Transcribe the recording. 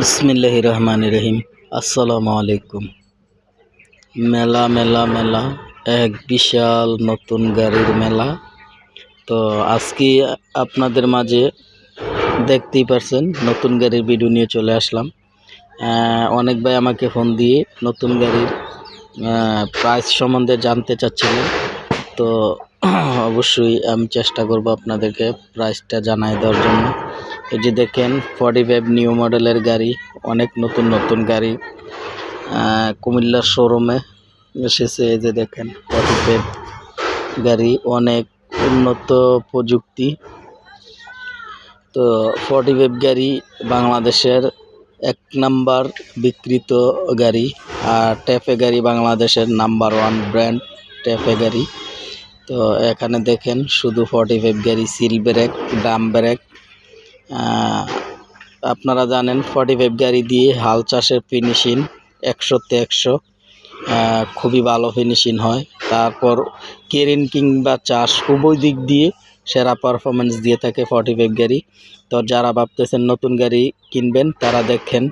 বিসমিল্লাহ রহমান রহিম। আসসালামু আলাইকুম। মেলা মেলা মেলা, এক বিশাল নতুন গাড়ির মেলা। তো আজকে আপনাদের মাঝে দেখতেই পারছেন, নতুন গাড়ির ভিডিও নিয়ে চলে আসলাম। অনেক ভাই আমাকে ফোন দিয়ে নতুন গাড়ির প্রাইস সম্বন্ধে জানতে চাচ্ছিলেন। তো অবশ্যই আমি চেষ্টা করব আপনাদেরকে প্রাইসটা জানাই দেওয়ার জন্য। এই যে দেখেন ফর্টি ফাইভ নিউ মডেলের গাড়ি, অনেক নতুন নতুন গাড়ি কুমিল্লার শোরুমে এসেছে। এই যে দেখেন ফর্টি ফাইভ গাড়ি, অনেক উন্নত প্রযুক্তি। তো ফর্টি ফাইভ গাড়ি বাংলাদেশের এক নাম্বার বিক্রিত গাড়ি, আর ট্যাফে গাড়ি বাংলাদেশের নাম্বার ওয়ান ব্র্যান্ড ট্যাফে গাড়ি। তো এখানে দেখেন, শুধু ফর্টি ফাইভ গাড়ি সিল ব্রেক ডাম ব্রেক আপনারা জানেন ফর্টি ফাইভ গাড়ি দিয়ে হাল চাষের ফিনিশিং একশোতে একশো। খুবই ভালো ফিনিশিং হয়। তারপর কেরিন কিংবা চাষ উভয় দিক দিয়ে সেরা পারফরমেন্স দিয়ে থাকে ফর্টি ফাইভ গাড়ি। তো যারা ভাবতেছেন নতুন গাড়ি কিনবেন, তারা দেখেন